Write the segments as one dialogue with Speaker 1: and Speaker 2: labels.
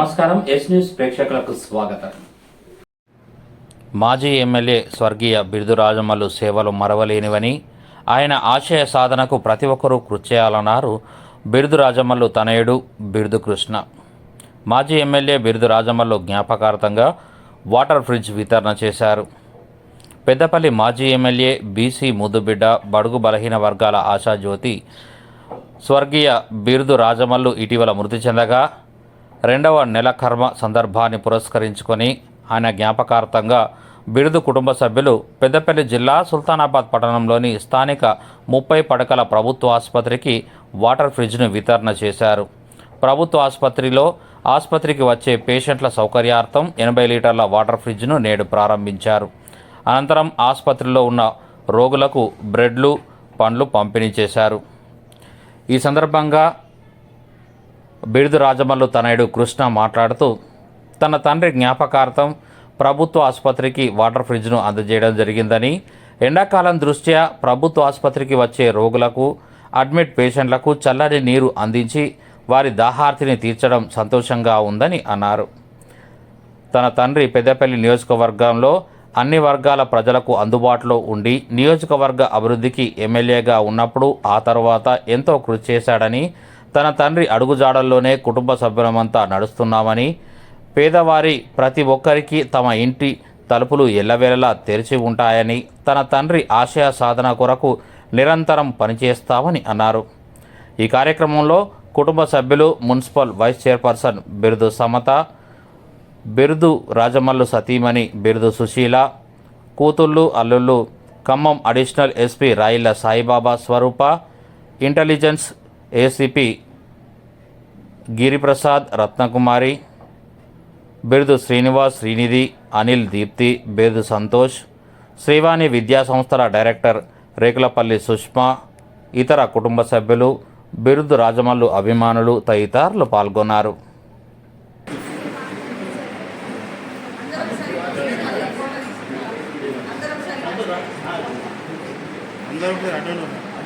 Speaker 1: నమస్కారం yes news ప్రేక్షకులకు స్వాగతం.
Speaker 2: మాజీ ఎమ్మెల్యే స్వర్గీయ బిరుదు రాజమల్లు సేవలు మరవలేనివని ఆయన ఆశయ సాధనకు ప్రతి ఒక్కరూ కృషి చేయాలన్నారు బిరుదు రాజమల్లు తనయుడు బిరుదు కృష్ణ. మాజీ ఎమ్మెల్యే బిరుదు జ్ఞాపకార్థంగా వాటర్ ఫ్రిడ్జ్ వితరణ చేశారు. పెద్దపల్లి మాజీ ఎమ్మెల్యే బీసీ ముద్దుబిడ్డ బడుగు బలహీన వర్గాల ఆశాజ్యోతి స్వర్గీయ బిరుదు రాజమల్లు ఇటీవల మృతి చెందగా రెండవ నెల కర్మ సందర్భాన్ని పురస్కరించుకొని ఆయన జ్ఞాపకార్థంగా బిరుదు కుటుంబ సభ్యులు పెద్దపల్లి జిల్లా సుల్తానాబాద్ పట్టణంలోని స్థానిక ముప్పై పడకల ప్రభుత్వ ఆసుపత్రికి వాటర్ ఫ్రిడ్జ్ను వితరణ చేశారు. ప్రభుత్వ ఆసుపత్రిలో ఆసుపత్రికి వచ్చే పేషెంట్ల సౌకర్యార్థం ఎనభై లీటర్ల వాటర్ ఫ్రిడ్జ్ను నేడు ప్రారంభించారు. అనంతరం ఆసుపత్రిలో ఉన్న రోగులకు బ్రెడ్లు పండ్లు పంపిణీ చేశారు. ఈ సందర్భంగా బిడుదు రాజమల్లు తనయుడు కృష్ణ మాట్లాడుతూ తన తండ్రి జ్ఞాపకార్థం ప్రభుత్వ ఆసుపత్రికి వాటర్ ఫ్రిడ్జ్ను అందజేయడం జరిగిందని ఎండాకాలం దృష్ట్యా ప్రభుత్వ ఆసుపత్రికి వచ్చే రోగులకు అడ్మిట్ పేషెంట్లకు చల్లని నీరు అందించి వారి దాహార్తిని తీర్చడం సంతోషంగా ఉందని అన్నారు. తన తండ్రి పెద్దపల్లి నియోజకవర్గంలో అన్ని వర్గాల ప్రజలకు అందుబాటులో ఉండి నియోజకవర్గ అభివృద్ధికి ఎమ్మెల్యేగా ఉన్నప్పుడు ఆ తర్వాత ఎంతో కృషి చేశాడని తన తండ్రి అడుగుజాడల్లోనే కుటుంబ సభ్యులమంతా నడుస్తున్నామని పేదవారి ప్రతి ఒక్కరికి తమ ఇంటి తలుపులు ఎల్లవేళలా తెరిచి ఉంటాయని తన తండ్రి ఆశయ సాధన కొరకు నిరంతరం పనిచేస్తామని అన్నారు. ఈ కార్యక్రమంలో కుటుంబ సభ్యులు మున్సిపల్ వైస్ చైర్పర్సన్ బిరుదు సమత బిరుదు రాజమల్లు సతీమణి బిరుదు సుశీల కూతుళ్ళు అల్లుళ్ళు Khammam additional SP Rayila Saibaba Swaroopa intelligence ACP Giriprasad Ratnakumari Birudu Srinivas Srinidhi Anil Deepti బిరుదు సంతోష్ శ్రీవాణి విద్యా సంస్థల డైరెక్టర్ రేకులపల్లి సుష్మా ఇతర కుటుంబ సభ్యులు బిరుదు రాజమల్లు అభిమానులు తదితరులు పాల్గొన్నారు.
Speaker 3: అందరూ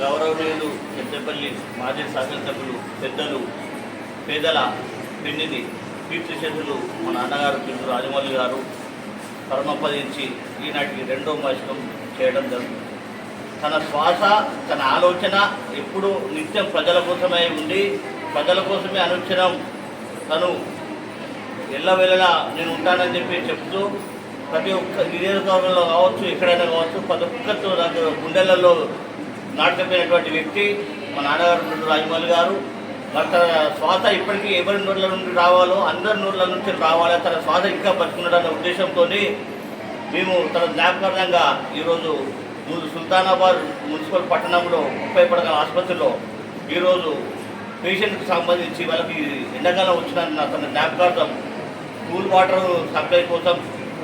Speaker 4: గౌరవనీయులు పెద్దపల్లి మాజీ శాసనసభ్యులు పెద్దలు పేదల పెన్నిది కీర్తిశేషులు మా నాన్నగారు పిల్లలు రాజమౌళి గారు పరమపదించి ఈనాటికి రెండో మశకం చేయడం జరుగుతుంది. తన శ్వాస తన ఆలోచన ఎప్పుడూ నిత్యం ప్రజల కోసమే ఉండి ప్రజల కోసమే అనుక్షణం తను ఎల్లవేళలా నేను ఉంటానని చెప్పి చెప్తూ ప్రతి ఒక్క నియోజకవర్గంలో కావచ్చు ఎక్కడైనా కావచ్చు ప్రతి ఒక్కరితో గుండెలలో నాటకపోయినటువంటి వ్యక్తి మా నాన్నగారు రాజమౌళి గారు. మరి తన శ్వాస ఇప్పటికీ ఎవరి నోట్ల నుండి రావాలో అందరి నోట్ల నుంచి రావాలి. తన శ్వాస ఇంకా బతుకున్నాడన్న ఉద్దేశంతో మేము తన జ్ఞాపకార్థంగా ఈరోజు ముందు సుల్తానాబాద్ మున్సిపల్ పట్టణంలో ముప్పై పడగల ఆసుపత్రిలో ఈరోజు పేషెంట్కి సంబంధించి వాళ్ళకి ఎండాకాలం వచ్చిన తన జ్ఞాపకార్థం కూల్ వాటర్ సప్లై కోసం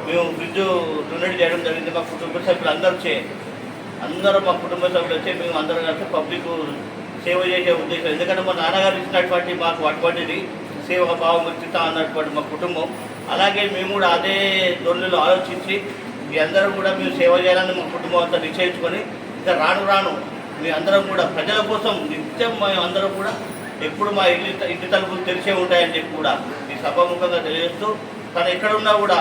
Speaker 4: మేము ఫ్రిడ్జ్ డొనేట్ చేయడం జరిగింది. మా కుటుంబ సభ్యులు అందరూ చే అందరం మా కుటుంబ సభ్యులు వచ్చి మేము అందరం కలిసి పబ్లిక్ సేవ చేసే ఉద్దేశం. ఎందుకంటే మా నాన్నగారు ఇచ్చినటువంటి మాకు అటువంటిది సేవ భావం ఇచ్చుతా అన్నటువంటి మా కుటుంబం. అలాగే మేము కూడా అదే ధోరణిలో ఆలోచించి మీ అందరం కూడా మేము సేవ చేయాలని మా కుటుంబం అంతా నిశ్చయించుకొని ఇంకా రాను రాను మీ అందరం కూడా ప్రజల కోసం నిత్యం మేము అందరం కూడా ఎప్పుడు మా ఇల్లు ఇంటి తలుపులు తెరిచే ఉంటాయని చెప్పి కూడా ఈ సభాముఖంగా తెలియజేస్తూ తను ఎక్కడున్నా కూడా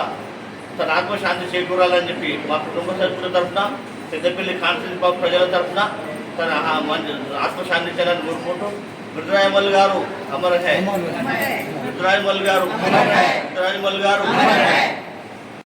Speaker 4: తన ఆత్మశాంతి చేకూరాలని చెప్పి మా కుటుంబ సభ్యుల తరఫున పెద్దపల్లి కాన్స్టిట్యూన్ బాబు ప్రజల తరఫున తన ఆ మన- ఆత్మశాంతించాలని కోరుకుంటూ మృదురాయమల్ గారు అమర్ హై మృదురాయమల్ గారు మృదురాయమల్ గారు